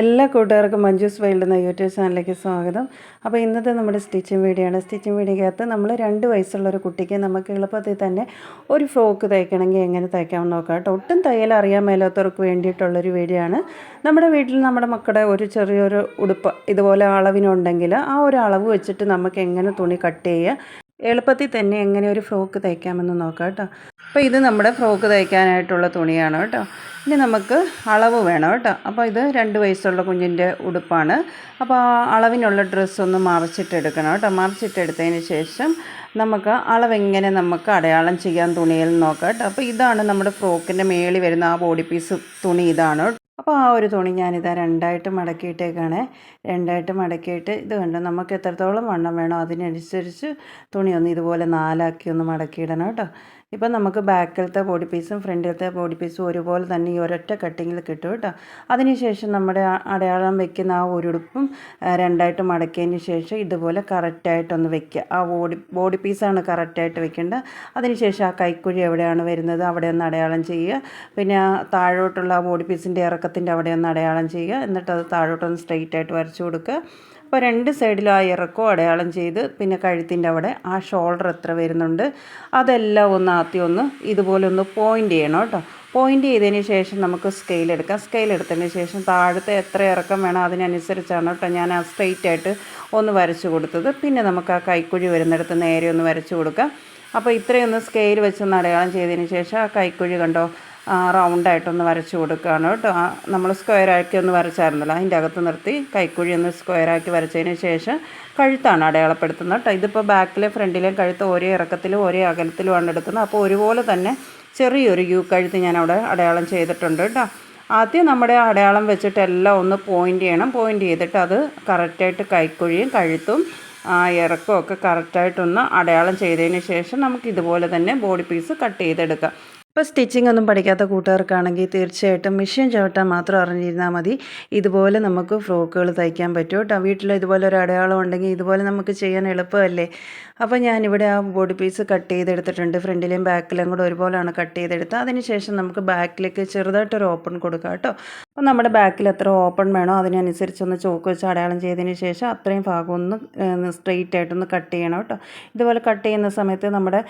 എല്ലാ കൂട്ടുകാർക്കും മഞ്ജൂസ് വൈൽഡ് എന്ന യൂട്യൂബ് ചാനലിലേക്ക് സ്വാഗതം. അപ്പോൾ ഇന്നത്തെ നമ്മുടെ സ്റ്റിച്ചിങ് വീഡിയോ ആണ് സ്റ്റിച്ചിങ് വീഡിയോക്കകത്ത് നമ്മൾ രണ്ട് വയസ്സുള്ള ഒരു കുട്ടിക്ക് നമുക്ക് എളുപ്പത്തിൽ തന്നെ ഒരു ഫ്രോക്ക് തയ്ക്കണമെങ്കിൽ എങ്ങനെ തയ്ക്കാമെന്ന് നോക്കാം കേട്ടോ. ഒട്ടും തയ്യൽ അറിയാൻ മേലാത്തവർക്ക് വേണ്ടിയിട്ടുള്ളൊരു വീഡിയോ ആണ്. നമ്മുടെ വീട്ടിൽ നമ്മുടെ മക്കളുടെ ഒരു ചെറിയൊരു ഉടുപ്പ് ഇതുപോലെ അളവിനുണ്ടെങ്കിൽ ആ ഒരു അളവ് വെച്ചിട്ട് നമുക്ക് എങ്ങനെ തുണി കട്ട് ചെയ്യുക എളുപ്പത്തിൽ തന്നെ എങ്ങനെ ഒരു ഫ്രോക്ക് തയ്ക്കാമെന്ന് നോക്കാം കേട്ടോ. അപ്പോൾ ഇത് നമ്മുടെ ഫ്രോക്ക് തയ്ക്കാനായിട്ടുള്ള തുണിയാണ് കേട്ടോ. ഇനി നമുക്ക് അളവ് വേണം കേട്ടോ. അപ്പോൾ ഇത് രണ്ട് വയസ്സുള്ള കുഞ്ഞിന്റെ ഉടുപ്പാണ്. അപ്പോൾ ആ അളവിനുള്ള ഡ്രസ്സ് ഒന്ന് മറിച്ചിട്ടെടുക്കണം കേട്ടോ. മറിച്ചിട്ടെടുത്തതിന് ശേഷം നമുക്ക് അളവെങ്ങനെ നമുക്ക് അടയാളം ചെയ്യാൻ തുണിയിൽ നോക്കാം കേട്ടോ. അപ്പോൾ ഇതാണ് നമ്മുടെ ഫ്രോക്കിന്റെ മേളിൽ വരുന്ന ആ ബോഡി പീസ് തുണി ഇതാണ്. അപ്പോൾ ആ ഒരു തുണി ഞാനിതാ രണ്ടായിട്ട് മടക്കിയിട്ടേക്കാണ്. രണ്ടായിട്ട് മടക്കിയിട്ട് ഇത് കണ്ട് നമുക്ക് എത്രത്തോളം വണ്ണം വേണോ അതിനനുസരിച്ച് തുണി ഒന്ന് ഇതുപോലെ നാലാക്കി ഒന്ന് മടക്കിയിടണം കേട്ടോ. ഇപ്പം നമുക്ക് ബാക്കിലത്തെ ബോഡി പീസും ഫ്രണ്ടിലത്തെ ബോഡി പീസും ഒരുപോലെ തന്നെ ഈ ഒരൊറ്റ കട്ടിങ്ങിൽ കിട്ടും കേട്ടോ. അതിനുശേഷം നമ്മുടെ അടയാളം വെക്കുന്ന ആ ഒരുടുപ്പും രണ്ടായിട്ട് മടക്കിയതിന് ശേഷം ഇതുപോലെ കറക്റ്റായിട്ടൊന്ന് വെക്കുക. ആ ബോഡി ബോഡി പീസാണ് കറക്റ്റായിട്ട് വെക്കേണ്ടത്. അതിനുശേഷം ആ കൈക്കുഴി എവിടെയാണ് വരുന്നത് അവിടെ ഒന്ന് അടയാളം ചെയ്യുക. പിന്നെ താഴോട്ടുള്ള ആ ബോഡി പീസിന്റെ ഇറക്കത്തിന്റെ അവിടെ ഒന്ന് അടയാളം ചെയ്യുക. എന്നിട്ട് അത് താഴോട്ടൊന്ന് സ്ട്രെയിറ്റ് ആയിട്ട് വരച്ചു കൊടുക്കുക. അപ്പോൾ രണ്ട് സൈഡിലും ആ ഇറക്കവും അടയാളം ചെയ്ത് പിന്നെ കഴുത്തിന്റെ അവിടെ ആ ഷോൾഡർ എത്ര വരുന്നുണ്ട് അതെല്ലാം ഒന്ന് ആദ്യം ഒന്ന് ഇതുപോലെ ഒന്ന് പോയിന്റ് ചെയ്യണം കേട്ടോ. പോയിന്റ് ചെയ്തതിന് ശേഷം നമുക്ക് സ്കെയിൽ എടുക്കാം. സ്കെയിൽ എടുത്തതിന് ശേഷം താഴത്തെ എത്ര ഇറക്കം വേണം അതിനനുസരിച്ചാണ് കേട്ടോ ഞാൻ ആ സ്ട്രെയിറ്റ് ആയിട്ട് ഒന്ന് വരച്ചു കൊടുത്തത്. പിന്നെ നമുക്ക് ആ കൈക്കുഴി വരുന്നിടത്ത് നേരെ ഒന്ന് വരച്ചു കൊടുക്കാം. അപ്പോൾ ഇത്രയൊന്ന് സ്കെയിൽ വെച്ചൊന്ന് അടയാളം ചെയ്തതിന് ശേഷം ആ കൈക്കുഴി കണ്ടോ റൗണ്ടായിട്ടൊന്ന് വരച്ച് കൊടുക്കുകയാണ് കേട്ടോ. നമ്മൾ സ്ക്വയറാക്കി ഒന്ന് വരച്ചായിരുന്നല്ലോ. അതിന്റെ അകത്ത് നിർത്തി കൈക്കുഴി ഒന്ന് സ്ക്വയറാക്കി വരച്ചതിന് ശേഷം കഴുത്താണ് അടയാളപ്പെടുത്തുന്നത് കേട്ടോ. ഇതിപ്പോൾ ബാക്കിലെ ഫ്രണ്ടിലെയും കഴുത്ത് ഒരേ ഇറക്കത്തിലും ഒരേ അകലത്തിലുമാണ് എടുക്കുന്നത്. അപ്പോൾ ഒരുപോലെ തന്നെ ചെറിയൊരു യു കഴുത്ത് ഞാൻ അവിടെ അടയാളം ചെയ്തിട്ടുണ്ട് കേട്ടോ. ആദ്യം നമ്മുടെ അടയാളം വെച്ചിട്ട് എല്ലാം ഒന്ന് പോയിന്റ് ചെയ്യണം. പോയിന്റ് ചെയ്തിട്ട് അത് കറക്റ്റായിട്ട് കൈക്കുഴിയും കഴുത്തും ഇറക്കമൊക്കെ കറക്റ്റായിട്ടൊന്ന് അടയാളം ചെയ്തതിന് ശേഷം നമുക്ക് ഇതുപോലെ തന്നെ ബോഡി പീസ് കട്ട് ചെയ്തെടുക്കാം. ഇപ്പോൾ സ്റ്റിച്ചിങ് ഒന്നും പഠിക്കാത്ത കൂട്ടുകാർക്കാണെങ്കിൽ തീർച്ചയായിട്ടും മെഷീൻ ചവിട്ടാൻ മാത്രം അറിഞ്ഞിരുന്നാൽ മതി. ഇതുപോലെ നമുക്ക് ഫ്രോക്കുകൾ തയ്ക്കാൻ പറ്റും കേട്ടോ. വീട്ടിൽ ഇതുപോലെ ഒരു അടയാളം ഉണ്ടെങ്കിൽ ഇതുപോലെ നമുക്ക് ചെയ്യാൻ എളുപ്പമല്ലേ? അപ്പോൾ ഞാനിവിടെ ആ ബോഡി പീസ് കട്ട് ചെയ്തെടുത്തിട്ടുണ്ട്. ഫ്രണ്ടിലെയും ബാക്കിലും കൂടെ ഒരുപോലെയാണ് കട്ട് ചെയ്തെടുത്തത്. അതിനുശേഷം നമുക്ക് ബാക്കിലേക്ക് ചെറുതായിട്ടൊരു ഓപ്പൺ കൊടുക്കാം കേട്ടോ. അപ്പോൾ നമ്മുടെ ബാക്കിൽ എത്ര ഓപ്പൺ വേണോ അതിനനുസരിച്ചൊന്ന് ചോക്ക് വെച്ച് അടയാളം ചെയ്തതിന് ശേഷം അത്രയും ഭാഗം ഒന്ന് സ്ട്രെയിറ്റ് ആയിട്ടൊന്ന് കട്ട് ചെയ്യണം കേട്ടോ. ഇതുപോലെ കട്ട് ചെയ്യുന്ന സമയത്ത് നമ്മുടെ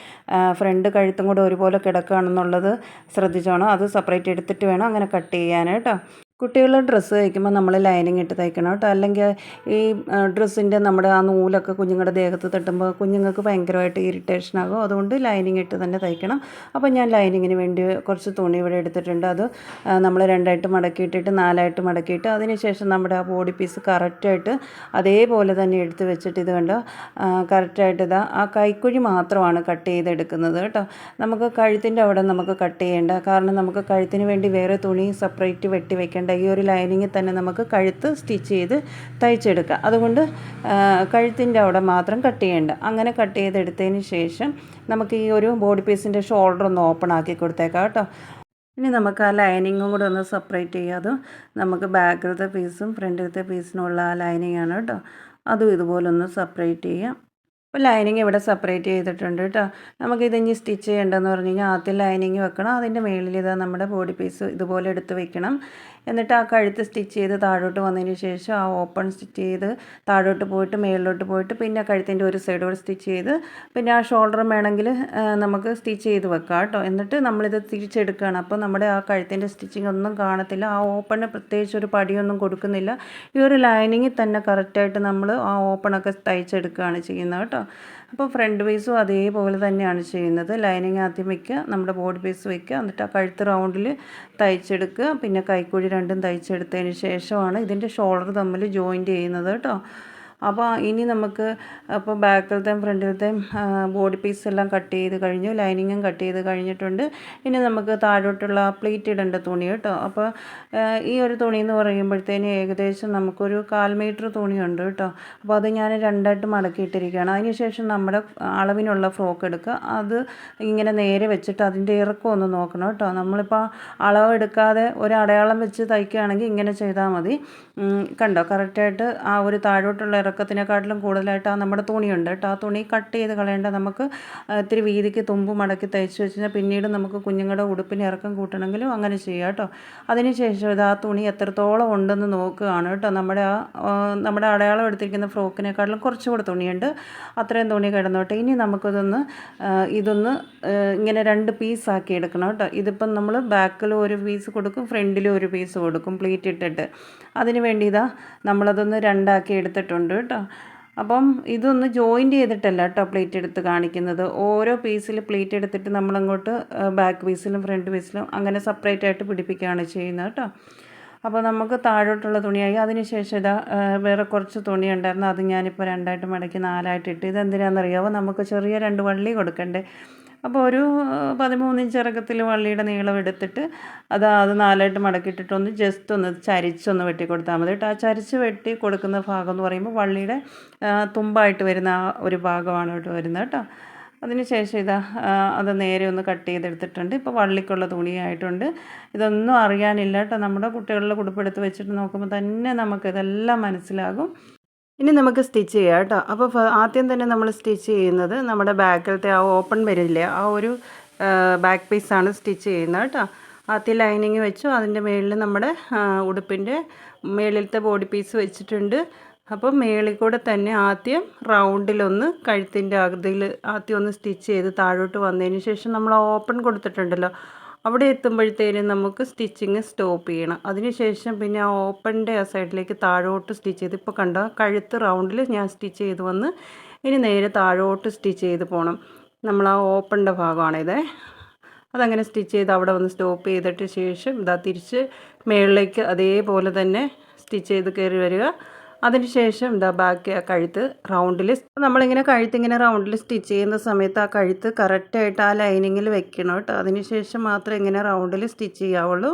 ഫ്രണ്ട് കഴുത്തും കൂടെ ഒരുപോലെ കിടക്കുകയാണെന്നുള്ളത് ശ്രദ്ധിച്ചോണം. അത് സെപ്പറേറ്റ് എടുത്തിട്ട് വേണം അങ്ങനെ കട്ട് ചെയ്യാൻ കേട്ടോ കുട്ടികളുടെ ഡ്രസ്സ് തയ്ക്കുമ്പോൾ നമ്മൾ ലൈനിങ് ഇട്ട് തയ്ക്കണം കേട്ടോ. അല്ലെങ്കിൽ ഈ ഡ്രസ്സിന്റെ നമ്മുടെ ആ നൂലൊക്കെ കുഞ്ഞുങ്ങളുടെ ദേഹത്ത് തട്ടുമ്പോൾ കുഞ്ഞുങ്ങൾക്ക് ഭയങ്കരമായിട്ട് ഇറിറ്റേഷൻ ആകും. അതുകൊണ്ട് ലൈനിങ് ഇട്ട് തന്നെ തയ്ക്കണം. അപ്പോൾ ഞാൻ ലൈനിങ്ങിന് വേണ്ടി കുറച്ച് തുണി ഇവിടെ എടുത്തിട്ടുണ്ട്. അത് നമ്മൾ രണ്ടായിട്ട് മടക്കിയിട്ടിട്ട് നാലായിട്ട് മടക്കിയിട്ട് അതിനുശേഷം നമ്മുടെ ആ ബോഡി പീസ് കറക്റ്റായിട്ട് അതേപോലെ തന്നെ എടുത്ത് വെച്ചിട്ട് ഇത് കണ്ടോ? കറക്റ്റായിട്ട് ഇതാ ആ കൈക്കുഴി മാത്രമാണ് കട്ട് ചെയ്തെടുക്കുന്നത് കേട്ടോ. നമുക്ക് കഴുത്തിന്റെ അവിടെ നമുക്ക് കട്ട് ചെയ്യേണ്ട. കാരണം നമുക്ക് കഴുത്തിന് വേണ്ടി വേറെ തുണി സെപ്പറേറ്റ് വെട്ടി വെക്കേണ്ട ഈ ഒരു ലൈനിങ്ങിൽ തന്നെ നമുക്ക് കഴുത്ത് സ്റ്റിച്ച് ചെയ്ത് തയ്ച്ചെടുക്കുക അതുകൊണ്ട് കഴുത്തിന്റെ അവിടെ മാത്രം കട്ട് ചെയ്യേണ്ട. അങ്ങനെ കട്ട് ചെയ്തെടുത്തതിന് ശേഷം നമുക്ക് ഈ ഒരു ബോഡി പീസിന്റെ ഷോൾഡർ ഒന്ന് ഓപ്പൺ ആക്കി കൊടുത്തേക്കാം കേട്ടോ. ഇനി നമുക്ക് ആ ലൈനിങ്ങും കൂടെ ഒന്ന് സെപ്പറേറ്റ് ചെയ്യാതും നമുക്ക് ബാക്കിലത്തെ പീസും ഫ്രണ്ടിലത്തെ പീസിനുള്ള ആ ലൈനിങ് ആണ് കേട്ടോ. അതും ഇതുപോലെ ഒന്ന് സെപ്പറേറ്റ് ചെയ്യാം. അപ്പോൾ ലൈനിങ് ഇവിടെ സെപ്പറേറ്റ് ചെയ്തിട്ടുണ്ട് കേട്ടോ. നമുക്കിത് ഇനി സ്റ്റിച്ച് ചെയ്യേണ്ടതെന്ന് പറഞ്ഞു കഴിഞ്ഞാൽ ആദ്യം ലൈനിങ് വെക്കണം. അതിന്റെ മുകളിൽ ഇതാ നമ്മുടെ ബോഡി പീസ് ഇതുപോലെ എടുത്ത് വെക്കണം. എന്നിട്ട് ആ കഴുത്ത് സ്റ്റിച്ച് ചെയ്ത് താഴോട്ട് വന്നതിന് ശേഷം ആ ഓപ്പൺ സ്റ്റിച്ച് ചെയ്ത് താഴോട്ട് പോയിട്ട് മുകളിലോട്ട് പോയിട്ട് പിന്നെ കഴുത്തിന്റെ ഒരു സൈഡ് കൂടെ സ്റ്റിച്ച് ചെയ്ത് പിന്നെ ആ ഷോൾഡറും വേണമെങ്കിൽ നമുക്ക് സ്റ്റിച്ച് ചെയ്ത് വെക്കാം കേട്ടോ. എന്നിട്ട് നമ്മളിത് തിരിച്ചെടുക്കുകയാണ്. അപ്പോൾ നമ്മുടെ ആ കഴുത്തിന്റെ സ്റ്റിച്ചിങ് ഒന്നും കാണത്തില്ല. ആ ഓപ്പണിന് പ്രത്യേകിച്ച് ഒരു പടിയൊന്നും കൊടുക്കുന്നില്ല. ഈ ഒരു ലൈനിങ്ങിൽ തന്നെ കറക്റ്റായിട്ട് നമ്മൾ ആ ഓപ്പണൊക്കെ തയ്ച്ചെടുക്കുകയാണ് ചെയ്യുന്നത് കേട്ടോ. അപ്പോൾ ഫ്രണ്ട് പീസും അതേപോലെ തന്നെയാണ് ചെയ്യുന്നത്. ലൈനിങ് ആദ്യം വയ്ക്കുക നമ്മുടെ ബോഡി പീസ് വയ്ക്കുക എന്നിട്ട് ആ കഴുത്ത് റൗണ്ടിൽ തയ്ച്ചെടുക്കുക. പിന്നെ കൈക്കുഴി രണ്ടും തയ്ച്ചെടുത്തതിന് ശേഷമാണ് ഇതിന്റെ ഷോൾഡർ തമ്മിൽ ജോയിന്റ് ചെയ്യുന്നത് കേട്ടോ. അപ്പോൾ ഇനി നമുക്ക് അപ്പോൾ ബാക്കിലത്തെയും ഫ്രണ്ടിലത്തെയും ബോഡി പീസ് എല്ലാം കട്ട് ചെയ്ത് കഴിഞ്ഞു ലൈനിങ്ങും കട്ട് ചെയ്ത് കഴിഞ്ഞിട്ടുണ്ട്. ഇനി നമുക്ക് താഴോട്ടുള്ള പ്ലേറ്റ് ഇടേണ്ട തുണി കേട്ടോ. അപ്പോൾ ഈ ഒരു തുണി എന്ന് പറയുമ്പോഴത്തേന് ഏകദേശം നമുക്കൊരു കാൽ മീറ്റർ തുണിയുണ്ട് കേട്ടോ. അപ്പോൾ അത് ഞാൻ രണ്ടായിട്ട് മടക്കിയിട്ടിരിക്കുകയാണ്. അതിനുശേഷം നമ്മുടെ അളവിനുള്ള ഫ്രോക്ക് എടുക്കുക. അത് ഇങ്ങനെ നേരെ വെച്ചിട്ട് അതിന്റെ ഇറക്കം ഒന്ന് നോക്കണം കേട്ടോ. നമ്മളിപ്പോൾ അളവെടുക്കാതെ ഒരു അടയാളം വെച്ച് തയ്ക്കുകയാണെങ്കിൽ ഇങ്ങനെ ചെയ്താൽ മതി. കണ്ടോ? കറക്റ്റായിട്ട് ആ ഒരു താഴോട്ടുള്ള ഇറക്കത്തിനെക്കാട്ടിലും കൂടുതലായിട്ട് ആ നമ്മുടെ തുണിയുണ്ട് കേട്ടോ. ആ തുണി കട്ട് ചെയ്ത് കളയേണ്ട നമുക്ക് ഇത്തിരി വീതിക്ക് തുമ്പ് മടക്കി തയ്ച്ച് വെച്ച് കഴിഞ്ഞാൽ പിന്നീട് നമുക്ക് കുഞ്ഞുങ്ങളുടെ ഉടുപ്പിന് ഇറക്കം കൂട്ടണമെങ്കിലും അങ്ങനെ ചെയ്യാം കേട്ടോ. അതിനുശേഷം ഇത് ആ തുണി എത്രത്തോളം ഉണ്ടെന്ന് നോക്കുകയാണ് കേട്ടോ. നമ്മുടെ ആ നമ്മുടെ അടയാളം എടുത്തിരിക്കുന്ന ഫ്രോക്കിനെക്കാട്ടിലും കുറച്ചുകൂടെ തുണിയുണ്ട്. അത്രയും തുണി കിടന്നോട്ടെ. ഇനി നമുക്കിതൊന്ന് ഇതൊന്ന് ഇങ്ങനെ രണ്ട് പീസാക്കി എടുക്കണം കേട്ടോ. ഇതിപ്പം നമ്മൾ ബാക്കിൽ ഒരു പീസ് കൊടുക്കും ഫ്രണ്ടിലും ഒരു പീസ് കൊടുക്കും പ്ലീറ്റ് ഇട്ടിട്ട്. അതിന് വേണ്ടി ഇതാ നമ്മളതൊന്ന് രണ്ടാക്കി എടുത്തിട്ടുണ്ട് കേട്ടോ. അപ്പം ഇതൊന്ന് ജോയിന്റ് ചെയ്തിട്ടല്ല കേട്ടോ പ്ലേറ്റ് എടുത്ത് കാണിക്കുന്നത്. ഓരോ പീസിൽ പ്ലേറ്റ് എടുത്തിട്ട് നമ്മളങ്ങോട്ട് ബാക്ക് പീസിലും ഫ്രണ്ട് പീസിലും അങ്ങനെ സെപ്പറേറ്റ് ആയിട്ട് പിടിപ്പിക്കുകയാണ് ചെയ്യുന്നത് കേട്ടോ. അപ്പോൾ നമുക്ക് താഴോട്ടുള്ള തുണിയായി. അതിനുശേഷം ഇതാ വേറെ കുറച്ച് തുണി ഉണ്ടായിരുന്നു. അത് ഞാനിപ്പോൾ രണ്ടായിട്ട് മടക്കി നാലായിട്ട് ഇട്ട്. ഇത് ഇതെന്തിനാണെന്നറിയാമോ നമുക്ക് ചെറിയ രണ്ട് വള്ളി കൊടുക്കണ്ടേ? അപ്പോൾ ഒരു ആ, പതിമൂന്ന് ഇഞ്ച് ഇറക്കത്തിൽ വള്ളിയുടെ നീളം എടുത്തിട്ട് അത് അത് നാലായിട്ട് മടക്കിയിട്ടിട്ട് ഒന്ന് ജസ്റ്റ് ഒന്ന് ചരിച്ചൊന്ന് വെട്ടി കൊടുത്താൽ മതി കേട്ടോ. ആ ചരിച്ച് വെട്ടി കൊടുക്കുന്ന ഭാഗം എന്ന് പറയുമ്പോൾ വള്ളിയുടെ തുമ്പായിട്ട് വരുന്ന ആ ഒരു ഭാഗമാണ് കേട്ടോ വരുന്നത് കേട്ടോ. അതിനുശേഷം ഇതാ അത് നേരെ ഒന്ന് കട്ട് ചെയ്തെടുത്തിട്ടുണ്ട്. ഇപ്പോൾ വള്ളിക്കുള്ള തുണിയായിട്ടുണ്ട്. ഇതൊന്നും അറിയാനില്ല കേട്ടോ. നമ്മുടെ കുട്ടികളുടെ കുടുപ്പെടുത്ത് വെച്ചിട്ട് നോക്കുമ്പോൾ തന്നെ നമുക്ക് ഇതെല്ലാം മനസ്സിലാകും. ഇനി നമുക്ക് സ്റ്റിച്ച് ചെയ്യാം കേട്ടോ. അപ്പോൾ ആദ്യം തന്നെ നമ്മൾ സ്റ്റിച്ച് ചെയ്യുന്നത് നമ്മുടെ ബാക്കിലത്തെ ആ ഓപ്പൺ വരില്ലേ ആ ഒരു ബാക്ക് പീസാണ് സ്റ്റിച്ച് ചെയ്യുന്നത് കേട്ടോ. ആദ്യം ലൈനിങ് വെച്ചു അതിന്റെ മുകളിൽ നമ്മുടെ ഉടുപ്പിന്റെ മേളിലത്തെ ബോഡി പീസ് വെച്ചിട്ടുണ്ട്. അപ്പോൾ മേളിൽ കൂടെ തന്നെ ആദ്യം റൗണ്ടിലൊന്ന് കഴുത്തിന്റെ ആകൃതിയിൽ ആദ്യം ഒന്ന് സ്റ്റിച്ച് ചെയ്ത് താഴോട്ട് വന്നതിന് ശേഷം നമ്മൾ ഓപ്പൺ കൊടുത്തിട്ടുണ്ടല്ലോ. അവിടെ എത്തുമ്പോഴത്തേനും നമുക്ക് സ്റ്റിച്ചിങ് സ്റ്റോപ്പ് ചെയ്യണം. അതിനുശേഷം പിന്നെ ആ ഓപ്പണിന്റെ ആ സൈഡിലേക്ക് താഴോട്ട് സ്റ്റിച്ച് ചെയ്ത് ഇപ്പോൾ കണ്ട കഴുത്ത് റൗണ്ടിൽ ഞാൻ സ്റ്റിച്ച് ചെയ്ത് വന്ന് ഇനി നേരെ താഴോട്ട് സ്റ്റിച്ച് ചെയ്ത് പോകണം. നമ്മൾ ആ ഓപ്പണിന്റെ ഭാഗമാണിത് അതങ്ങനെ സ്റ്റിച്ച് ചെയ്ത് അവിടെ വന്ന് സ്റ്റോപ്പ് ചെയ്തിട്ട് ശേഷം ഇതാ തിരിച്ച് മേളിലേക്ക് അതേപോലെ തന്നെ സ്റ്റിച്ച് ചെയ്ത് കയറി വരിക. അതിനുശേഷം എന്താ ബാക്കി ആ കഴുത്ത് റൗണ്ടിൽ നമ്മളിങ്ങനെ കഴുത്ത് ഇങ്ങനെ റൗണ്ടിൽ സ്റ്റിച്ച് ചെയ്യുന്ന സമയത്ത് ആ കഴുത്ത് കറക്റ്റായിട്ട് ആ ലൈനിങ്ങിൽ വെക്കണം കേട്ടോ. അതിനുശേഷം മാത്രമേ ഇങ്ങനെ റൗണ്ടിൽ സ്റ്റിച്ച് ചെയ്യാവുള്ളൂ.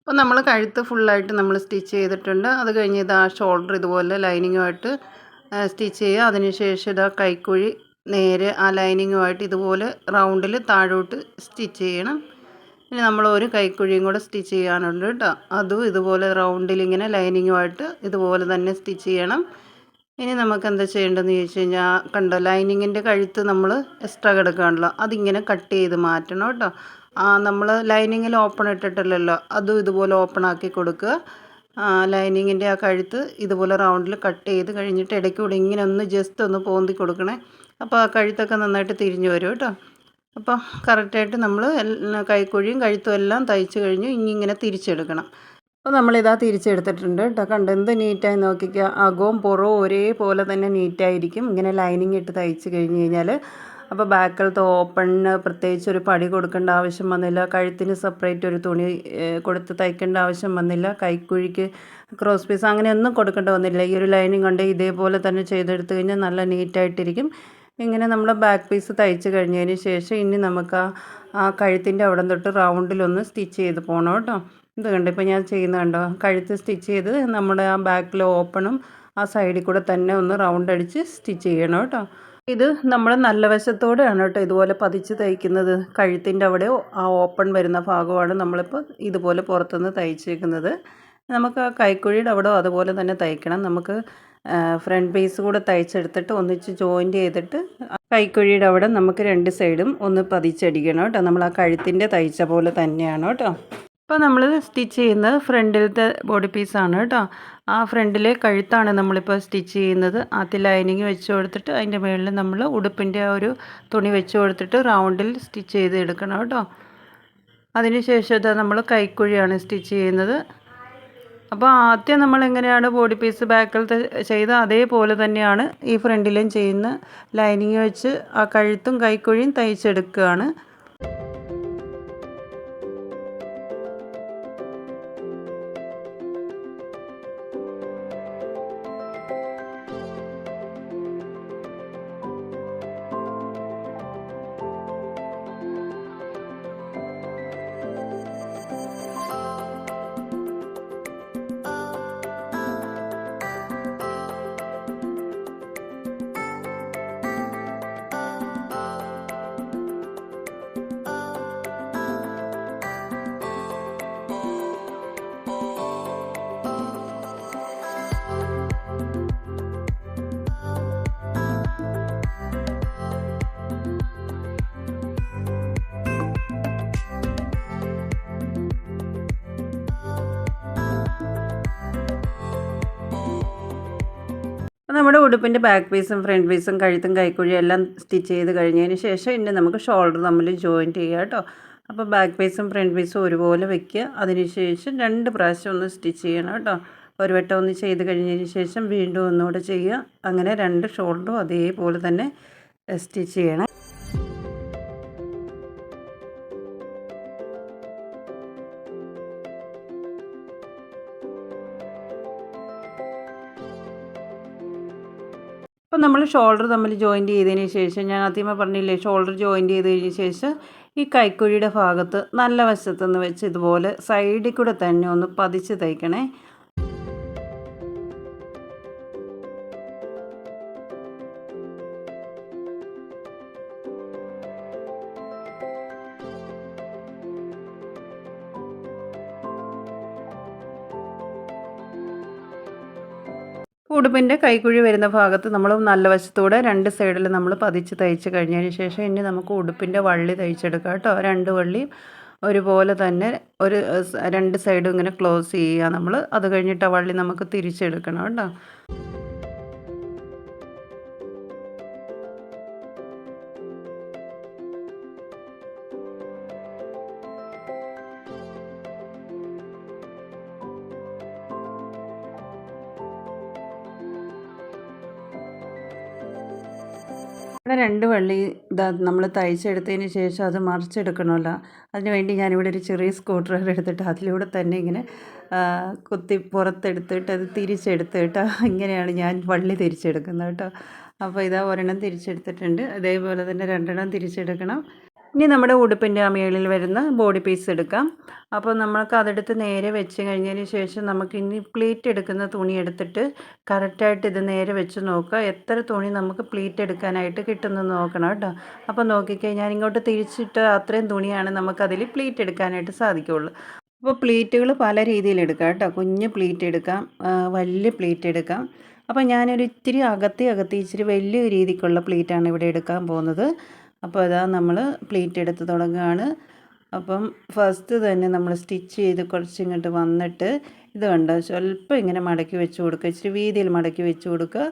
അപ്പോൾ നമ്മൾ കഴുത്ത് ഫുള്ളായിട്ട് നമ്മൾ സ്റ്റിച്ച് ചെയ്തിട്ടുണ്ട്. അത് കഴിഞ്ഞ് ഇത് ആ ഷോൾഡർ ഇതുപോലെ ലൈനിങ്ങുമായിട്ട് സ്റ്റിച്ച് ചെയ്യുക. അതിനുശേഷം ഇതാ കൈക്കുഴി നേരെ ആ ലൈനിങ്ങുമായിട്ട് ഇതുപോലെ റൗണ്ടിൽ താഴോട്ട് സ്റ്റിച്ച് ചെയ്യണം. ഇനി നമ്മൾ ഒരു കൈക്കുഴിയും കൂടെ സ്റ്റിച്ച് ചെയ്യാനുണ്ട് കേട്ടോ. അതും ഇതുപോലെ റൗണ്ടിൽ ഇങ്ങനെ ലൈനിങ്ങുമായിട്ട് ഇതുപോലെ തന്നെ സ്റ്റിച്ച് ചെയ്യണം. ഇനി നമുക്ക് എന്താ ചെയ്യേണ്ടതെന്ന് ചോദിച്ചു കഴിഞ്ഞാൽ കണ്ടോ ലൈനിങ്ങിന്റെ കഴുത്ത് നമ്മൾ എക്സ്ട്രാ കിടക്കുകയാണല്ലോ അതിങ്ങനെ കട്ട് ചെയ്ത് മാറ്റണം കേട്ടോ. ആ നമ്മൾ ലൈനിങ്ങിൽ ഓപ്പൺ ഇട്ടിട്ടില്ലല്ലോ. അതും ഇതുപോലെ ഓപ്പൺ ആക്കി കൊടുക്കുക. ലൈനിങ്ങിന്റെ ആ കഴുത്ത് ഇതുപോലെ റൗണ്ടിൽ കട്ട് ചെയ്ത് കഴിഞ്ഞിട്ട് ഇടയ്ക്കൂടെ ഇങ്ങനെ ഒന്ന് ജസ്റ്റ് ഒന്ന് പോന്തി കൊടുക്കണേ. അപ്പോൾ ആ കഴുത്തൊക്കെ നന്നായിട്ട് തിരിഞ്ഞു വരും കേട്ടോ. അപ്പോൾ കറക്റ്റായിട്ട് നമ്മൾ കൈക്കുഴിയും കഴുത്തും എല്ലാം തയ്ച്ചു കഴിഞ്ഞു ഇനി ഇങ്ങനെ തിരിച്ചെടുക്കണം. അപ്പോൾ നമ്മളിതാ തിരിച്ചെടുത്തിട്ടുണ്ട് കേട്ടോ. കണ്ട് എന്ത് നീറ്റായി നോക്കിക്കുക അകവും പുറവും ഒരേപോലെ തന്നെ നീറ്റായിരിക്കും. ഇങ്ങനെ ലൈനിങ് ഇട്ട് തയ്ച്ച് കഴിഞ്ഞ് കഴിഞ്ഞാൽ അപ്പോൾ ബാക്കിലത്തെ ഓപ്പണിന് പ്രത്യേകിച്ച് ഒരു പടി കൊടുക്കേണ്ട ആവശ്യം വന്നില്ല. കഴുത്തിന് സെപ്പറേറ്റ് ഒരു തുണി കൊടുത്ത് തയ്ക്കേണ്ട ആവശ്യം വന്നില്ല. കൈക്കുഴിക്ക് ക്രോസ് പീസ് അങ്ങനെയൊന്നും കൊടുക്കേണ്ട വന്നില്ല. ഈ ഒരു ലൈനിങ് കൊണ്ട് ഇതേപോലെ തന്നെ ചെയ്തെടുത്ത് കഴിഞ്ഞാൽ നല്ല നീറ്റായിട്ടിരിക്കും. ഇങ്ങനെ നമ്മൾ ബാക്ക് പീസ് തയ്ച്ച് കഴിഞ്ഞതിന് ശേഷം ഇനി നമുക്ക് ആ ആ കഴുത്തിന്റെ അവിടെ തൊട്ട് റൗണ്ടിലൊന്ന് സ്റ്റിച്ച് ചെയ്ത് പോകണം കേട്ടോ. ഇത് കണ്ടോ ഇപ്പോൾ ഞാൻ ചെയ്യുന്നത് കണ്ടോ? കഴുത്ത് സ്റ്റിച്ച് ചെയ്ത് നമ്മുടെ ആ ബാക്കിൽ ഓപ്പണും ആ സൈഡിൽ കൂടെ തന്നെ ഒന്ന് റൗണ്ട് അടിച്ച് സ്റ്റിച്ച് ചെയ്യണം കേട്ടോ. ഇത് നമ്മൾ നല്ല വശത്തോടെയാണ് കേട്ടോ ഇതുപോലെ പതിച്ച് തയ്ക്കുന്നത്. കഴുത്തിന്റെ അവിടെ ആ ഓപ്പൺ വരുന്ന ഭാഗമാണ് നമ്മളിപ്പോൾ ഇതുപോലെ പുറത്തുനിന്ന് തയ്ച്ചേക്കുന്നത്. നമുക്ക് ആ കൈക്കുഴിയുടെ അവിടെ അതുപോലെ തന്നെ തയ്ക്കണം. നമുക്ക് ഫ്രണ്ട് പീസ് കൂടെ തയ്ച്ചെടുത്തിട്ട് ഒന്നിച്ച് ജോയിന്റ് ചെയ്തിട്ട് കൈക്കുഴിയുടെ അവിടെ നമുക്ക് രണ്ട് സൈഡും ഒന്ന് പതിച്ചടിക്കണം കേട്ടോ. നമ്മൾ ആ കഴുത്തിന്റെ തയ്ച്ച പോലെ തന്നെയാണ് കേട്ടോ. ഇപ്പോൾ നമ്മൾ സ്റ്റിച്ച് ചെയ്യുന്നത് ഫ്രണ്ടിലത്തെ ബോഡി പീസാണ് കേട്ടോ. ആ ഫ്രണ്ടിലെ കഴുത്താണ് നമ്മളിപ്പോൾ സ്റ്റിച്ച് ചെയ്യുന്നത്. ആദ്യം ലൈനിങ് വെച്ച് കൊടുത്തിട്ട് അതിന്റെ മുകളിൽ നമ്മൾ ഉടുപ്പിന്റെ ഒരു തുണി വെച്ച് കൊടുത്തിട്ട് റൗണ്ടിൽ സ്റ്റിച്ച് ചെയ്ത് എടുക്കണം കേട്ടോ. അതിനുശേഷം നമ്മൾ കൈക്കുഴിയാണ് സ്റ്റിച്ച് ചെയ്യുന്നത്. അപ്പോൾ ആദ്യം നമ്മൾ എങ്ങനെയാണ് ബോഡി പീസ് ബാക്കിൽ ചെയ്ത അതേപോലെ തന്നെയാണ് ഈ ഫ്രണ്ടിലും ചെയ്യുന്ന ലൈനിങ് വെച്ച് ആ കഴുത്തും കൈക്കുഴിയും തയ്ച്ചെടുക്കുകയാണ്. നമ്മുടെ ഉടുപ്പിന്റെ ബാക്ക് പീസും ഫ്രണ്ട് പീസും കഴുത്തും കൈക്കുഴിയും എല്ലാം സ്റ്റിച്ച് ചെയ്ത് കഴിഞ്ഞതിന് ശേഷം ഇനി നമുക്ക് ഷോൾഡർ തമ്മിൽ ജോയിന്റ് ചെയ്യുക കേട്ടോ. അപ്പോൾ ബാക്ക് പീസും ഫ്രണ്ട് പീസും ഒരുപോലെ വെക്കുക. അതിനുശേഷം രണ്ട് പ്രാവശ്യം ഒന്ന് സ്റ്റിച്ച് ചെയ്യണം കേട്ടോ. ഒരു വട്ടം ഒന്ന് ചെയ്ത് കഴിഞ്ഞതിന് ശേഷം വീണ്ടും ഒന്നുകൂടെ ചെയ്യുക. അങ്ങനെ രണ്ട് ഷോൾഡറും അതേപോലെ തന്നെ സ്റ്റിച്ച് ചെയ്യണം. അപ്പോൾ നമ്മൾ ഷോൾഡർ തമ്മിൽ ജോയിന്റ് ചെയ്തതിന് ശേഷം ഞാൻ ആദ്യമേ പറഞ്ഞില്ലേ ഷോൾഡർ ജോയിന്റ് ചെയ്തതിന് ശേഷം ഈ കൈക്കുഴിയുടെ ഭാഗത്ത് നല്ല വശത്തുനിന്ന് വെച്ച് ഇതുപോലെ സൈഡിൽ കൂടെ തന്നെ ഒന്ന് പതിച്ച് തയ്ക്കണേ. ഉടുപ്പിന്റെ കൈക്കുഴി വരുന്ന ഭാഗത്ത് നമ്മൾ നല്ല വശത്തൂടെ രണ്ട് സൈഡിൽ നമ്മൾ പതിച്ച് തയ്ച്ച് കഴിഞ്ഞതിന് ശേഷം ഇനി നമുക്ക് ഉടുപ്പിന്റെ വള്ളി തയ്ച്ചെടുക്കാം കേട്ടോ. രണ്ട് വള്ളി ഒരുപോലെ തന്നെ ഒരു രണ്ട് സൈഡും ഇങ്ങനെ ക്ലോസ് ചെയ്യുക. നമ്മൾ അത് കഴിഞ്ഞിട്ട് ആ വള്ളി നമുക്ക് തിരിച്ചെടുക്കണം കേട്ടോ. രണ്ട് വള്ളി ഇതാ നമ്മൾ തയ്ച്ചെടുത്തതിന് ശേഷം അത് മറിച്ചെടുക്കണമല്ലോ. അതിന് വേണ്ടി ഞാനിവിടെ ഒരു ചെറിയ സ്കൂട്ടർ എടുത്തിട്ട് അതിലൂടെ തന്നെ ഇങ്ങനെ കുത്തി പുറത്തെടുത്തിട്ട് അത് തിരിച്ചെടുത്തിട്ട് ഇങ്ങനെയാണ് ഞാൻ വള്ളി തിരിച്ചെടുക്കുന്നത് കേട്ടോ. അപ്പോൾ ഇതാ ഒരെണ്ണം തിരിച്ചെടുത്തിട്ടുണ്ട്. അതേപോലെ തന്നെ രണ്ടെണ്ണം തിരിച്ചെടുക്കണം. ഇനി നമ്മുടെ ഉടുപ്പിന്റെ ആ മേളിൽ വരുന്ന ബോഡി പീസ് എടുക്കാം. അപ്പോൾ നമ്മൾക്ക് അതെടുത്ത് നേരെ വെച്ച് കഴിഞ്ഞതിന് ശേഷം നമുക്ക് ഇനി പ്ലീറ്റ് എടുക്കുന്ന തുണി എടുത്തിട്ട് കറക്റ്റായിട്ട് ഇത് നേരെ വെച്ച് നോക്കുക. എത്ര തുണി നമുക്ക് പ്ലീറ്റ് എടുക്കാനായിട്ട് കിട്ടുന്നു നോക്കണം കേട്ടോ. അപ്പോൾ നോക്കിക്കഴിഞ്ഞാൽ ഇങ്ങോട്ട് തിരിച്ചിട്ട് അത്രയും തുണിയാണ് നമുക്കതിൽ പ്ലീറ്റ് എടുക്കാനായിട്ട് സാധിക്കുള്ളൂ അപ്പോൾ പ്ലീറ്റുകൾ പല രീതിയിൽ എടുക്കാം കേട്ടോ. കുഞ്ഞ് പ്ലീറ്റ് എടുക്കാം വലിയ പ്ലീറ്റ് എടുക്കാം. അപ്പോൾ ഞാനൊരു ഇത്തിരി അകത്തി അകത്തി ഇച്ചിരി വലിയ രീതിക്കുള്ള പ്ലീറ്റാണ് ഇവിടെ എടുക്കാൻ പോകുന്നത്. അപ്പോൾ അതാ നമ്മൾ പ്ലീറ്റ് എടുത്ത് തുടങ്ങുകയാണ്. അപ്പം ഫസ്റ്റ് തന്നെ നമ്മൾ സ്റ്റിച്ച് ചെയ്ത് കുറച്ച് ഇങ്ങോട്ട് വന്നിട്ട് ഇത് കണ്ടോ? സ്വല്പം ഇങ്ങനെ മടക്കി വെച്ച് കൊടുക്കുക. ഇച്ചിരി വീതിയിൽ മടക്കി വെച്ച് കൊടുക്കുക.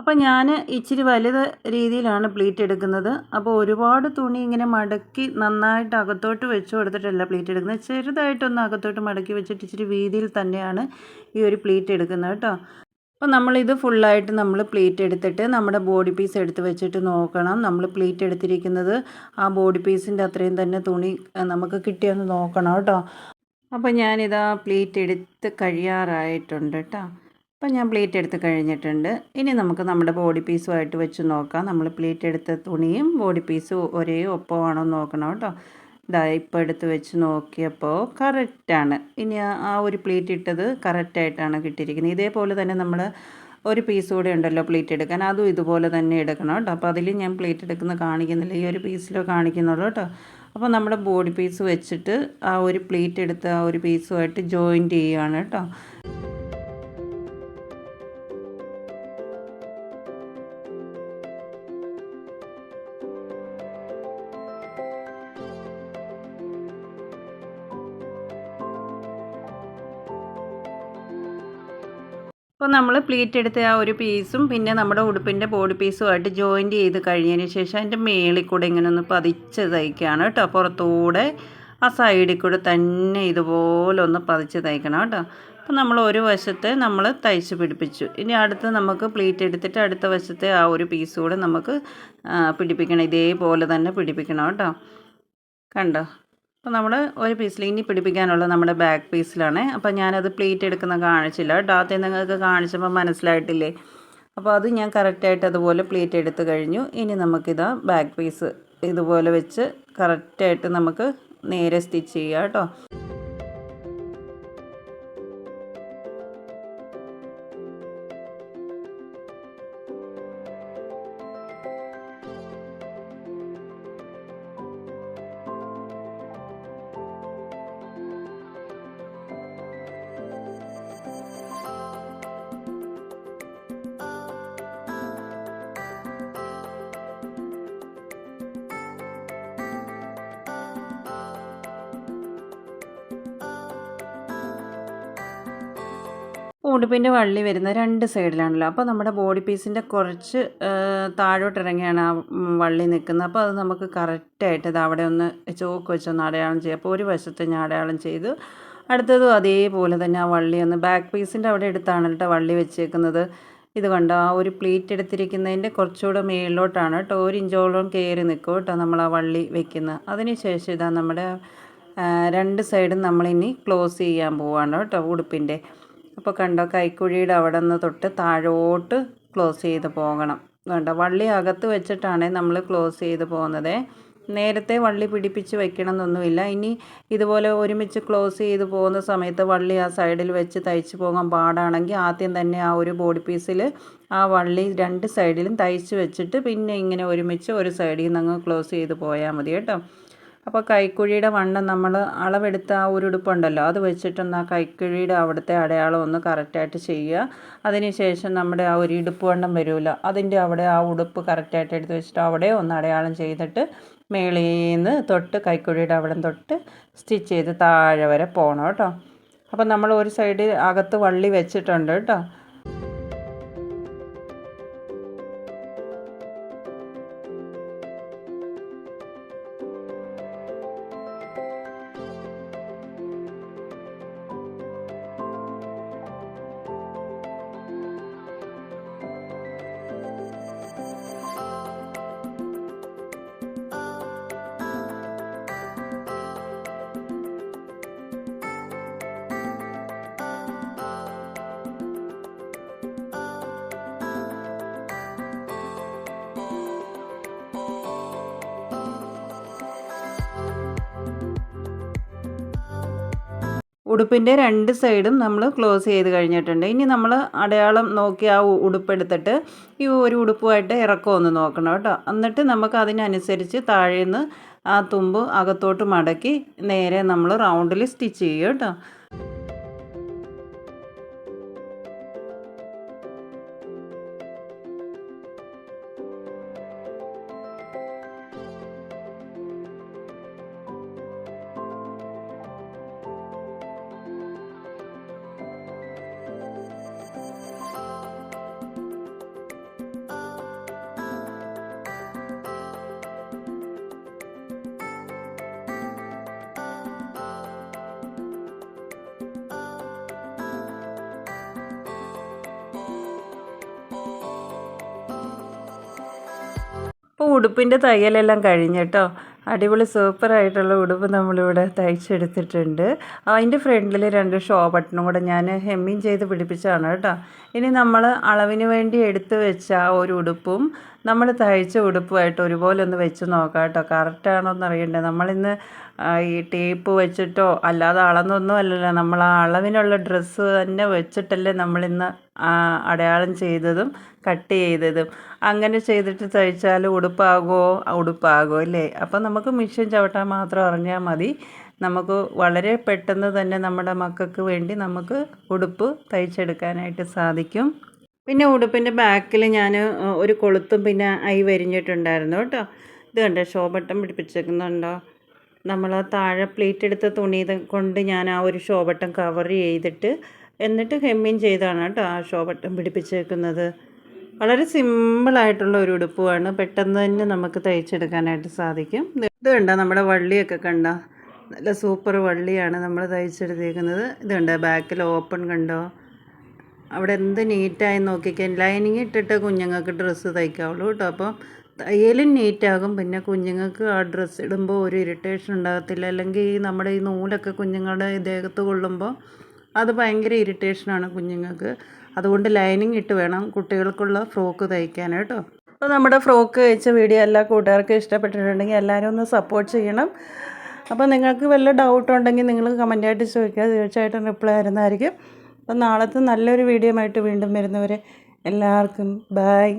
അപ്പോൾ ഞാൻ ഇച്ചിരി വലുത് രീതിയിലാണ് പ്ലീറ്റ് എടുക്കുന്നത്. അപ്പോൾ ഒരുപാട് തുണി ഇങ്ങനെ മടക്കി നന്നായിട്ട് അകത്തോട്ട് വെച്ച് കൊടുത്തിട്ടല്ല പ്ലീറ്റ് എടുക്കുന്നത്. ചെറുതായിട്ടൊന്ന് അകത്തോട്ട് മടക്കി വെച്ചിട്ട് ഇച്ചിരി വീതിയിൽ തന്നെയാണ് ഈ ഒരു പ്ലീറ്റ് എടുക്കുന്നത് കേട്ടോ. അപ്പോൾ നമ്മളിത് ഫുള്ളായിട്ട് നമ്മൾ പ്ലേറ്റ് എടുത്തിട്ട് നമ്മുടെ ബോഡി പീസ് എടുത്ത് വെച്ചിട്ട് നോക്കണം. നമ്മൾ പ്ലേറ്റ് എടുത്തിരിക്കുന്നത് ആ ബോഡി പീസിന്റെ അത്രയും തന്നെ തുണി നമുക്ക് കിട്ടിയെന്ന് നോക്കണം കേട്ടോ. അപ്പോൾ ഞാനിതാ പ്ലേറ്റ് എടുത്ത് കഴിയാറായിട്ടുണ്ട് കേട്ടോ. അപ്പോൾ ഞാൻ പ്ലേറ്റ് എടുത്ത് കഴിഞ്ഞിട്ടുണ്ട്. ഇനി നമുക്ക് നമ്മുടെ ബോഡി പീസുമായിട്ട് വെച്ച് നോക്കാം. നമ്മൾ പ്ലേറ്റ് എടുത്ത തുണിയും ബോഡി പീസും ഒരേ ഒപ്പമാണോ നോക്കണം കേട്ടോ. ഇതാ ഇപ്പോൾ എടുത്ത് വെച്ച് നോക്കിയപ്പോൾ കറക്റ്റാണ് ഇനി ആ ഒരു പ്ലേറ്റ് ഇട്ടത് കറക്റ്റായിട്ടാണ് കിട്ടിയിരിക്കുന്നത്. ഇതേപോലെ തന്നെ നമ്മൾ ഒരു പീസ് കൂടെ ഉണ്ടല്ലോ പ്ലേറ്റ് എടുക്കാൻ. അതും ഇതുപോലെ തന്നെ എടുക്കണം കേട്ടോ. അപ്പോൾ അതിൽ ഞാൻ പ്ലേറ്റ് എടുക്കുന്ന കാണിക്കുന്നില്ല. ഈ ഒരു പീസിലോ കാണിക്കുന്നുള്ളൂ കേട്ടോ. അപ്പോൾ നമ്മുടെ ബോഡി പീസ് വെച്ചിട്ട് ആ ഒരു പ്ലേറ്റ് എടുത്ത് ആ ഒരു പീസുമായിട്ട് ജോയിന്റ് ചെയ്യുകയാണ് കേട്ടോ. അപ്പോൾ നമ്മൾ പ്ലീറ്റ് എടുത്ത ആ ഒരു പീസും പിന്നെ നമ്മുടെ ഉടുപ്പിന്റെ ബോഡി പീസുമായിട്ട് ജോയിന്റ് ചെയ്ത് കഴിഞ്ഞതിന് ശേഷം അതിന്റെ മേളിൽ കൂടെ ഇങ്ങനെ ഒന്ന് പതിച്ച് തയ്ക്കുകയാണ് കേട്ടോ. പുറത്തൂടെ ആ സൈഡിൽ കൂടെ തന്നെ ഇതുപോലെ ഒന്ന് പതിച്ച് തയ്ക്കണം കേട്ടോ. അപ്പോൾ നമ്മൾ ഒരു വശത്തെ നമ്മൾ തയ്ച്ച് പിടിപ്പിച്ചു. ഇനി അടുത്ത് നമുക്ക് പ്ലീറ്റ് എടുത്തിട്ട് അടുത്ത വശത്തെ ആ ഒരു പീസ് കൂടെ നമുക്ക് പിടിപ്പിക്കണം. ഇതേപോലെ തന്നെ പിടിപ്പിക്കണം കേട്ടോ. കണ്ടോ? അപ്പോൾ നമ്മൾ ഒരു പീസിൽ ഇനി പിടിപ്പിക്കാനുള്ള നമ്മുടെ ബാക്ക് പീസിലാണ് അപ്പോൾ ഞാനത് പ്ലേറ്റ് എടുക്കുന്ന കാണിച്ചില്ല. ഡാത്തിൽ നിങ്ങൾക്ക് കാണിച്ചപ്പോൾ മനസ്സിലായിട്ടില്ലേ? അപ്പോൾ അത് ഞാൻ കറക്റ്റായിട്ട് അതുപോലെ പ്ലേറ്റ് എടുത്ത് കഴിഞ്ഞു. ഇനി നമുക്കിതാ ബാക്ക് പീസ് ഇതുപോലെ വെച്ച് കറക്റ്റായിട്ട് നമുക്ക് നേരെ സ്റ്റിച്ച് ചെയ്യാം കേട്ടോ. ഉടുപ്പിന്റെ വള്ളി വരുന്ന രണ്ട് സൈഡിലാണല്ലോ. അപ്പോൾ നമ്മുടെ ബോഡി പീസിന്റെ കുറച്ച് താഴോട്ട് ഇറങ്ങിയാണ് ആ വള്ളി നിൽക്കുന്നത്. അപ്പോൾ അത് നമുക്ക് കറക്റ്റായിട്ട് അത് അവിടെ ഒന്ന് ചോക്ക് വെച്ചൊന്ന് അടയാളം ചെയ്യാം. അപ്പോൾ ഒരു വശത്ത് ഞാൻ അടയാളം ചെയ്തു. അടുത്തതും അതേപോലെ തന്നെ ആ വള്ളി ഒന്ന് ബാക്ക് പീസിന്റെ അവിടെ എടുത്താണ് കേട്ടോ വള്ളി വെച്ചേക്കുന്നത്. ഇത് കണ്ടോ? ആ ഒരു പ്ലീറ്റ് എടുത്തിരിക്കുന്നതിന്റെ കുറച്ചുകൂടെ മേളിലോട്ടാണ് കേട്ടോ. ഒരു ഇഞ്ചോളം കയറി നിൽക്കും കേട്ടോ നമ്മൾ ആ വള്ളി വെക്കുന്നത് അതിന് ശേഷം ഇതാ നമ്മുടെ രണ്ട് സൈഡും നമ്മളിനി ക്ലോസ് ചെയ്യാൻ പോവാണ് കേട്ടോ ഉടുപ്പിന്റെ അപ്പോൾ കണ്ടോ കൈക്കുഴിയുടെ അവിടെ നിന്ന് തൊട്ട് താഴോട്ട് ക്ലോസ് ചെയ്ത് പോകണം. കണ്ടോ വള്ളി അകത്ത് വെച്ചിട്ടാണ് നമ്മൾ ക്ലോസ് ചെയ്ത് പോകുന്നത്. നേരത്തെ വള്ളി പിടിപ്പിച്ച് വയ്ക്കണം എന്നൊന്നുമില്ല ഇനി ഇതുപോലെ ഒരുമിച്ച് ക്ലോസ് ചെയ്ത് പോകുന്ന സമയത്ത് വള്ളി ആ സൈഡിൽ വെച്ച് തയ്ച്ച് പോകാൻ പാടാണെങ്കിൽ ആദ്യം തന്നെ ആ ഒരു ബോഡി പീസിൽ ആ വള്ളി രണ്ട് സൈഡിലും തയ്ച്ച് വെച്ചിട്ട് പിന്നെ ഇങ്ങനെ ഒരുമിച്ച് ഒരു സൈഡിൽ നിന്ന് അങ്ങ് ക്ലോസ് ചെയ്ത് പോയാൽ മതി കേട്ടോ. അപ്പോൾ കൈക്കുഴിയുടെ വണ്ണം നമ്മൾ അളവെടുത്ത ആ ഒരു ഉടുപ്പുണ്ടല്ലോ അത് വെച്ചിട്ടൊന്ന് ആ കൈക്കുഴിയുടെ അവിടുത്തെ അടയാളം ഒന്ന് കറക്റ്റായിട്ട് ചെയ്യുക. അതിനുശേഷം നമ്മുടെ ആ ഒരു ഇടുപ്പ് വണ്ണം വരുമല്ലോ അതിന്റെ അവിടെ ആ ഉടുപ്പ് കറക്റ്റായിട്ട് എടുത്ത് വെച്ചിട്ട് അവിടെ ഒന്ന് അടയാളം ചെയ്തിട്ട് മേളിൽ നിന്ന് തൊട്ട് കൈക്കുഴിയുടെ അവിടെ തൊട്ട് സ്റ്റിച്ച് ചെയ്ത് താഴെ വരെ പോകണം കേട്ടോ. അപ്പോൾ നമ്മൾ ഒരു സൈഡ് അകത്ത് വള്ളി വെച്ചിട്ടുണ്ട് കേട്ടോ. ഉടുപ്പിന്റെ രണ്ട് സൈഡും നമ്മൾ ക്ലോസ് ചെയ്ത് കഴിഞ്ഞിട്ടുണ്ട്. ഇനി നമ്മൾ അടയാളം നോക്കി ആ ഉടുപ്പെടുത്തിട്ട് ഈ ഒരു ഉടുപ്പുമായിട്ട് ഇറക്കമൊന്ന് നോക്കണം കേട്ടോ. എന്നിട്ട് നമുക്ക് അതിനനുസരിച്ച് താഴേന്ന് ആ തുമ്പ് അകത്തോട്ട് മടക്കി നേരെ നമ്മൾ റൗണ്ടിൽ സ്റ്റിച്ച് ചെയ്യും കേട്ടോ. ഇപ്പോൾ ഉടുപ്പിന്റെ തയ്യലെല്ലാം കഴിഞ്ഞിട്ടോ അടിപൊളി സൂപ്പറായിട്ടുള്ള ഉടുപ്പ് നമ്മളിവിടെ തയ്ച്ചെടുത്തിട്ടുണ്ട്. അതിന്റെ ഫ്രണ്ടിൽ രണ്ട് ഷോ ബട്ടണും കൂടെ ഞാൻ ഹെമ്മിങ് ചെയ്ത് പിടിപ്പിച്ചതാണ് കേട്ടോ. ഇനി നമ്മൾ അളവിന് വേണ്ടി എടുത്തു വെച്ച ഒരു ഉടുപ്പും നമ്മൾ തയ്ച്ച ഉടുപ്പുമായിട്ട് ഒരുപോലെ ഒന്ന് വെച്ച് നോക്കാം കേട്ടോ. കറക്റ്റാണോ എന്ന് അറിയണ്ടേ? നമ്മളിന്ന് ഈ ടേപ്പ് വെച്ചിട്ടോ അല്ലാതെ അളന്നൊന്നും അല്ലല്ലോ. നമ്മൾ ആ അളവിനുള്ള ഡ്രസ്സ് തന്നെ വെച്ചിട്ടല്ലേ നമ്മളിന്ന് അടയാളം ചെയ്തതും കട്ട് ചെയ്തതും. അങ്ങനെ ചെയ്തിട്ട് തയ്ച്ചാൽ ഉടുപ്പാകുമോ ഉടുപ്പാകുമോ അല്ലേ? അപ്പോൾ നമുക്ക് മിഷൻ ചവിട്ടാൻ മാത്രം അറിഞ്ഞാൽ മതി. നമുക്ക് വളരെ പെട്ടെന്ന് തന്നെ നമ്മുടെ മക്കൾക്ക് വേണ്ടി നമുക്ക് ഉടുപ്പ് തയ്ച്ചെടുക്കാനായിട്ട് സാധിക്കും. പിന്നെ ഉടുപ്പിന്റെ ബാക്കിൽ ഞാൻ ഒരു കൊളുത്തും പിന്നെ ഐ വരിഞ്ഞിട്ടുണ്ടായിരുന്നു കേട്ടോ. ഇത് കണ്ടോ? ഷോ ബട്ടൺ പിടിപ്പിച്ചേക്കുന്നുണ്ടോ? നമ്മൾ താഴെ പ്ലേറ്റ് എടുത്ത തുണി കൊണ്ട് ഞാൻ ആ ഒരു ഷോ ബട്ടൺ കവർ ചെയ്തിട്ട് എന്നിട്ട് ഹെമ്മിങ് ചെയ്താണ് കേട്ടോ ആ ഷോ ബട്ടൺ പിടിപ്പിച്ചേക്കുന്നത്. വളരെ സിമ്പിളായിട്ടുള്ള ഒരു ഉടുപ്പുമാണ് പെട്ടെന്ന് തന്നെ നമുക്ക് തയ്ച്ചെടുക്കാനായിട്ട് സാധിക്കും. ഇത് കണ്ട? നമ്മുടെ വള്ളിയൊക്കെ കണ്ട? നല്ല സൂപ്പർ വള്ളിയാണ് നമ്മൾ തയ്ച്ചെടുത്തേക്കുന്നത്. ഇത് കണ്ട? ബാക്കിൽ ഓപ്പൺ കണ്ടോ? അവിടെ എന്ത് നീറ്റായി നോക്കിക്കാൻ ലൈനിങ് ഇട്ടിട്ട് കുഞ്ഞുങ്ങൾക്ക് ഡ്രസ്സ് തയ്ക്കാവുള്ളൂ കേട്ടോ. അപ്പം തയ്യലും നീറ്റാകും പിന്നെ കുഞ്ഞുങ്ങൾക്ക് ആ ഡ്രസ്സ് ഇടുമ്പോൾ ഒരു ഇറിറ്റേഷൻ ഉണ്ടാകത്തില്ല. അല്ലെങ്കിൽ ഈ നമ്മുടെ ഈ നൂലൊക്കെ കുഞ്ഞുങ്ങളുടെ ദേഹത്ത് കൊള്ളുമ്പോൾ അത് ഭയങ്കര ഇറിറ്റേഷനാണ് കുഞ്ഞുങ്ങൾക്ക്. അതുകൊണ്ട് ലൈനിങ് ഇട്ട് വേണം കുട്ടികൾക്കുള്ള ഫ്രോക്ക് തയ്ക്കാൻ കേട്ടോ. അപ്പോൾ നമ്മുടെ ഫ്രോക്ക് വെച്ച വീഡിയോ എല്ലാ കൂട്ടുകാർക്കും ഇഷ്ടപ്പെട്ടിട്ടുണ്ടെങ്കിൽ എല്ലാവരും ഒന്ന് സപ്പോർട്ട് ചെയ്യണം. അപ്പോൾ നിങ്ങൾക്ക് വല്ല ഡൗട്ട് ഉണ്ടെങ്കിൽ നിങ്ങൾ കമന്റായിട്ട് ചോദിക്കുക. തീർച്ചയായിട്ടും റിപ്ലൈ തരുന്നതായിരിക്കും. അപ്പോൾ നാളത്തെ നല്ലൊരു വീഡിയോ ആയിട്ട് വീണ്ടും വരുന്നവരെ എല്ലാവർക്കും ബായ്